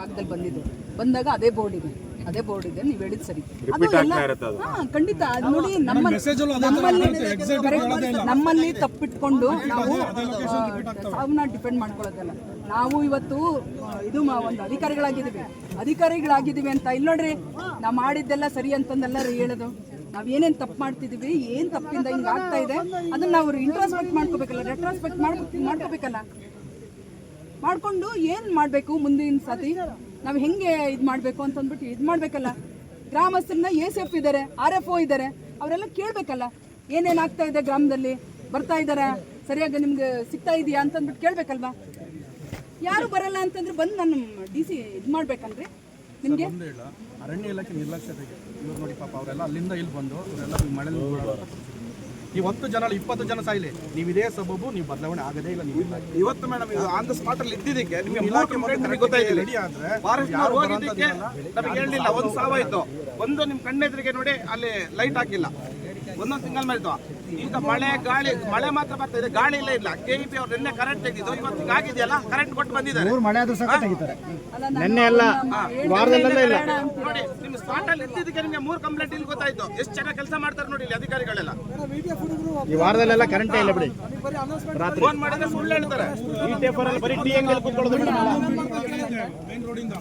ಭಾಗದಲ್ಲಿ ಬಂದಿದ್ದು. ಬಂದಾಗ ಅದೇ ಬೋರ್ಡ್ ಇದೆ. ಅದೇ ಬೋರ್ಡ್ ಇದೆ ನೀವು ಹೇಳಿದ್ ಸರಿ. ಅದು ಎಲ್ಲ ಆಗ್ತಾ ಇರುತ್ತೆ ಅದು. ಹಾ ಖಂಡಿತ. ಅದು ನೋಡಿ ನಮ್ಮ ನಮ್ಮಲ್ಲಿ correct, ನಮ್ಮಲ್ಲಿ ತಪ್ಪಿಟ್ಕೊಂಡು ನಾವು ಸಾವನ್ನ ಡಿಪೆಂಡ್ ಮಾಡ್ಕೊಳ್ಳೋದಲ್ಲ. ನಾವು ಇವತ್ತು ಇದು ಮಾ- ಒಂದು ಅಧಿಕಾರಿಗಳಾಗಿದ್ದೀವಿ. ಅಧಿಕಾರಿಗಳಾಗಿದ್ದೀವಿ ಅಂತ ಇಲ್ಲಿ ನೋಡ್ರಿ ನಾವು ಮಾಡಿದ್ದೆಲ್ಲ ಸರಿ ಅಂತಂದೆಲ್ಲ ರೀ ಹೇಳೋದು. ನಾವ್ ಏನೇನ್ ತಪ್ಪು ಮಾಡ್ತಿದೀವಿ ಏನ್ ತಪ್ಪಿಂದ ಹಿಂಗ್ ಆಗ್ತಾ ಇದೆ ಅದನ್ನ ನಾವು ಇಂಟ್ರಾಸ್ಪೆಕ್ಟ್ ಮಾಡ್ಕೋಬೇಕಲ್ಲ. ರೆಟ್ರಾಸ್ಪೆಕ್ಟ್ ಮಾಡ್ಕೋಬೇಕಲ್ಲ. ಮಾಡ್ಕೊಂಡು ಏನು ಮಾಡಬೇಕು ಮುಂದಿನ ಸತಿ? ನಾವು ಹೆಂಗೆ ಇದು ಮಾಡಬೇಕು ಅಂತ ಅಂದ್ಬಿಟ್ಟು ಇದು ಮಾಡಬೇಕಲ್ಲ. ಗ್ರಾಮಸ್ಥರನ್ನ ಎ ಸಿ ಎಫ್ ಇದ್ದಾರೆ ಆರ್ ಎಫ್ ಒ ಇದ್ದಾರೆ ಅವರೆಲ್ಲ ಕೇಳಬೇಕಲ್ಲ ಏನೇನ್ ಆಗ್ತಾ ಇದೆ ಗ್ರಾಮದಲ್ಲಿ ಬರ್ತಾ ಇದಾರ ಸರಿಯಾಗಿ ನಿಮ್ಗೆ ಸಿಗ್ತಾ ಇದೆಯಾ ಅಂತ ಅಂದ್ಬಿಟ್ಟು ಕೇಳ್ಬೇಕಲ್ವಾ? ಯಾರು ಬರಲ್ಲ ಅಂತಂದ್ರೆ ಬಂದು ನಾನು ಡಿ ಸಿ ಇದು ಮಾಡ್ಬೇಕನ್ರಿ ನಿಮಗೆ? ಅರಣ್ಯ ಇಲಾಖೆ ನಿರ್ಲಕ್ಷ್ಯತೆ ಇವ್ರು ನೋಡಿ ಪಾಪ ಅವರೆಲ್ಲ ಅಲ್ಲಿಂದ ಇಲ್ಲಿ ಬಂದು ಅವರೆಲ್ಲ ಈ ಮಳೆಲಿ ನೀವು ಹತ್ತು ಜನ ಇಪ್ಪತ್ತು ಜನ ಸಾಯಿಲೆ. ನೀವು ಇದೇ ಸಬಬು ನೀವು ಬದಲಾವಣೆ ಆಗದೇ ಇಲ್ಲ ನೀವು ಇವತ್ತು ಮೇಡಮ್ ಆನ್ ದ ಸ್ಪಾಟ್ ಅಲ್ಲಿ ಇದ್ದಿದ್ದಕ್ಕೆ ನಿಮಗೆ ಇಲಾಖೆ ನಿಮಗೆ ಗೊತ್ತಾಯ್ತಿಲ್ಲ ರೆಡಿ ಆದ್ರೆ ಯಾರು ಹೋಗಿದ್ದಕ್ಕೆ ನಮಗೆ ಹೇಳಲಿಲ್ಲ ಒಂದು ಸಾವಾಯ್ತು. ಒಂದು ನಿಮ್ ಕಣ್ಣೆದ್ರಿಗೆ ನೋಡಿ ಅಲ್ಲಿ ಲೈಟ್ ಹಾಕಿಲ್ಲ. ಒಂದೊಂದು ತಿಂಗಳ ಮಾಡಿದ್ವು ಈಗ ಮಳೆ ಗಾಳಿ ಮಳೆ ಮಾತ್ರ ಬರ್ತಾ ಇದೆ. ಗಾಳಿ ಇಲ್ಲ ಇಲ್ಲ. ಕೆ ಇ ಪಿ ಅವ್ರು ನಿನ್ನೆ ಕರೆಂಟ್ ತೆಗೆದಿದ್ದು. ಇವತ್ತು ಈಗ ಆಗಿದೆಯಲ್ಲ? ಕರೆಂಟ್ ಕೊಟ್ಟು ಬಂದಿದ್ದಾರೆ. ನಿನ್ನೆ ನೆನ್ನೆ ಎಲ್ಲ ವಾರದಲ್ಲೆಲ್ಲ ಇಲ್ಲ. ನೋಡಿ ನಿಮ್ಮ ಸ್ಪಾಟ್ ಅಲ್ಲಿ ಇದ್ದಿದ್ದಕ್ಕೆ ನಿಮಗೆ ಮೂರು ಕಂಪ್ಲೇಂಟ್ ಇಲ್ಲಿ ಗೊತ್ತಾಯ್ತು. ಎಷ್ಟು ಚೆನ್ನಾಗಿ ಕೆಲಸ ಮಾಡ್ತಾರೆ ನೋಡಿ ಇಲ್ಲಿ ಅಧಿಕಾರಿಗಳೆಲ್ಲ. ಈ ವಾರದಲ್ಲೆಲ್ಲ ಕರೆಂಟ್ ಇಲ್ಲ ಬಿಡಿ. ಫೋನ್ ಮಾಡಿದ್ರೆ ಸುಳ್ಳು ಹೇಳ್ತಾರೆ. ಈ ಪೇಪರ್ ಅಲ್ಲಿ ಬರೀ ಟಿ ಎಂಗಲ್ ಕುತ್ಕೊಳ್ಳೋದು ಮೇಡಮ್ ಮೇನ್ ರೋಡಿಂದ